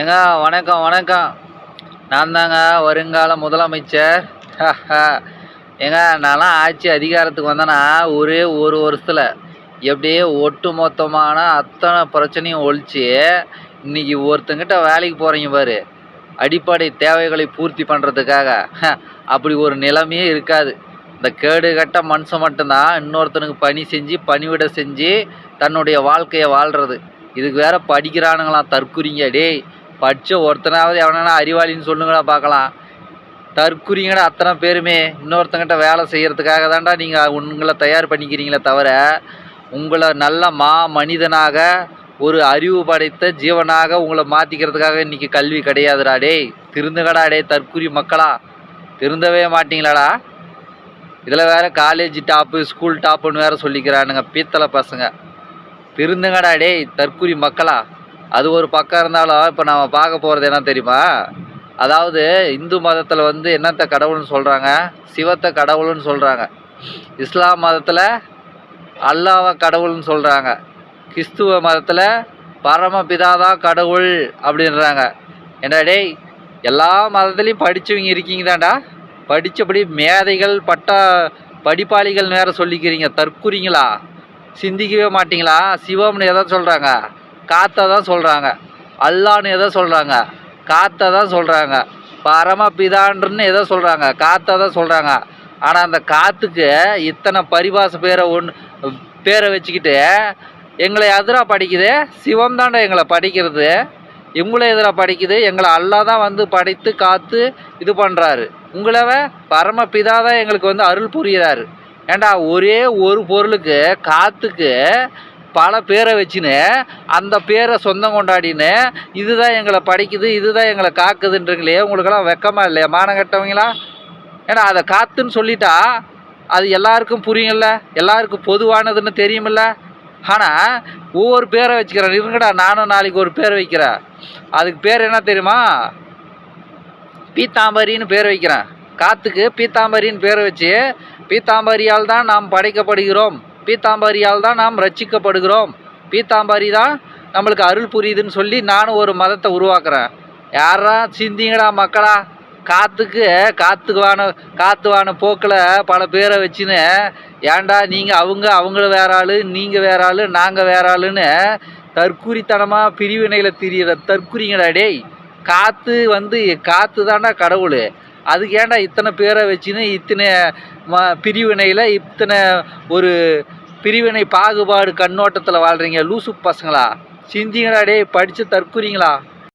ஏங்க வணக்கம் வணக்கம். நான் தாங்க வருங்கால முதலமைச்சர். ஏங்க நான்லாம் ஆட்சி அதிகாரத்துக்கு வந்தேன்னா ஒரே ஒரு வருஷத்தில் எப்படியே ஒட்டு மொத்தமான அத்தனை பிரச்சனையும் ஒழிச்சு இன்னைக்கு ஒருத்தங்கிட்ட வேலைக்கு போகிறீங்க பாரு. அடிப்படை தேவைகளை பூர்த்தி பண்ணுறதுக்காக அப்படி ஒரு நிலைமையே இருக்காது. இந்த கேடு கட்ட மனுஷன் மட்டும்தான் இன்னொருத்தனுக்கு பணி செஞ்சு பணிவிட செஞ்சு தன்னுடைய வாழ்க்கையை வாழ்கிறது இதுக்கு வேற படிக்கிறானுங்களாம் தற்குறிங்க. டேய் படித்த ஒருத்தனாவது எவனா அறிவாளின்னு சொல்லுங்களா பார்க்கலாம். தற்குறிங்கடா அத்தனை பேருமே. இன்னொருத்தங்கிட்ட வேலை செய்கிறதுக்காக தான்டா நீங்கள் உங்களை தயார் பண்ணிக்கிறீங்களே தவிர உங்களை நல்ல மா மனிதனாக ஒரு அறிவு படைத்த ஜீவனாக உங்களை மாற்றிக்கிறதுக்காக இன்றைக்கி கல்வி கிடையாதுடா. டேய் திருந்துங்கடா டே தற்குறி மக்களா. திருந்தவே மாட்டீங்களாடா. இதில் வேறு காலேஜ் டாப்பு ஸ்கூல் டாப்புன்னு வேற சொல்லிக்கிறானுங்க பீத்தலை பசங்க. திருந்துங்கடா டேய் தற்குறி மக்களா. அது ஒரு பக்கம் இருந்தாலும் இப்போ நம்ம பார்க்க போகிறது என்ன தெரியுமா? அதாவது இந்து மதத்தில் வந்து என்னத்த கடவுள்னு சொல்கிறாங்க சிவத்தை கடவுள்னு சொல்கிறாங்க இஸ்லாம் மதத்தில் அல்லாவை கடவுள்னு சொல்கிறாங்க கிறிஸ்துவ மதத்தில் பரமபிதா தான் கடவுள் அப்படின்றாங்க. ஏண்டா டேய் எல்லா மதத்துலேயும் படித்தவங்க இருக்கீங்க தாண்டா படித்தபடி மேதைகள் பட்டா படிப்பாளிகள் நேரம் சொல்லிக்கிறீங்க. தற்குறிங்களா? சிந்திக்கவே மாட்டிங்களா? சிவம்னு எதை சொல்கிறாங்க காற்றை தான் சொல்கிறாங்க அல்லான்னு எதை சொல்கிறாங்க காற்றை தான் சொல்கிறாங்க பரமபிதான்றன்னு எதை சொல்கிறாங்க காற்றை தான் சொல்கிறாங்க ஆனால் அந்த காற்றுக்கு இத்தனை பரிபாச பேரை ஒன்று பேரை வச்சுக்கிட்டு எங்களை எதிராக படிக்குது. சிவம் தாண்டா எங்களை படிக்கிறது. இவங்களே எதிராக படிக்குது. எங்களை அல்லா தான் வந்து படைத்து காத்து இது பண்ணுறாரு உங்களவ பரமபிதா தான் எங்களுக்கு வந்து அருள் புரிகிறாரு ஏண்டா ஒரே ஒரு பொருளுக்கு காற்றுக்கு பல பேரை வச்சுன்னு அந்த பேரை சொந்தம் கொண்டாடின்னு இதுதான் எங்களை படிக்குது இதுதான் எங்களை காக்குதுன்றீங்களே உங்களுக்கெல்லாம் வெக்கமாக இல்லையா? மானம் கட்டவங்களா? ஏன்னா அதை காத்துன்னு சொல்லிட்டா அது எல்லாருக்கும் புரியும்ல எல்லாருக்கும் பொதுவானதுன்னு தெரியுமில்ல ஆனால் ஒவ்வொரு பேரை வச்சுக்கிறேன். இருங்கடா நானும் நாளைக்கு ஒரு பேர் வைக்கிறேன். அதுக்கு பேர் என்ன தெரியுமா? பீத்தாம்பரின்னு பேர் வைக்கிறேன். காற்றுக்கு பீத்தாம்பரின்னு பேரை வச்சு பீத்தாம்பரியால் தான் நாம் படைக்கப்படுகிறோம். பீத்தாம்பரியால் தான் நாம் ரட்சிக்கப்படுகிறோம். பீத்தாம்பரி தான் நம்மளுக்கு அருள் புரியுதுன்னு சொல்லி நானும் ஒரு மதத்தை உருவாக்குறேன். யாரா சிந்திங்கடா மக்களா? காற்றுக்கு காற்றுவான காற்றுவான போக்கில் பல பேரை வச்சுன்னு ஏன்டா நீங்கள் அவங்க அவங்கள வேற ஆள் நீங்கள் வேற ஆள் நாங்கள் வேற ஆளுன்னு தற்கூரித்தனமாக பிரிவினையில் திரியிற தற்குறிங்கடா டேய். காற்று வந்து காற்று தாண்டா கடவுள். அதுக்கு ஏன்டா இத்தனை பேரை வச்சுன்னு இத்தனை ம பிரிவினையில் இத்தனை ஒரு பிரிவினை பாகுபாடு கண்ணோட்டத்தில் வாழ்கிறீங்க லூசு பசங்களா? சிந்திங்களா டேய் படித்து தற்குறீங்களா?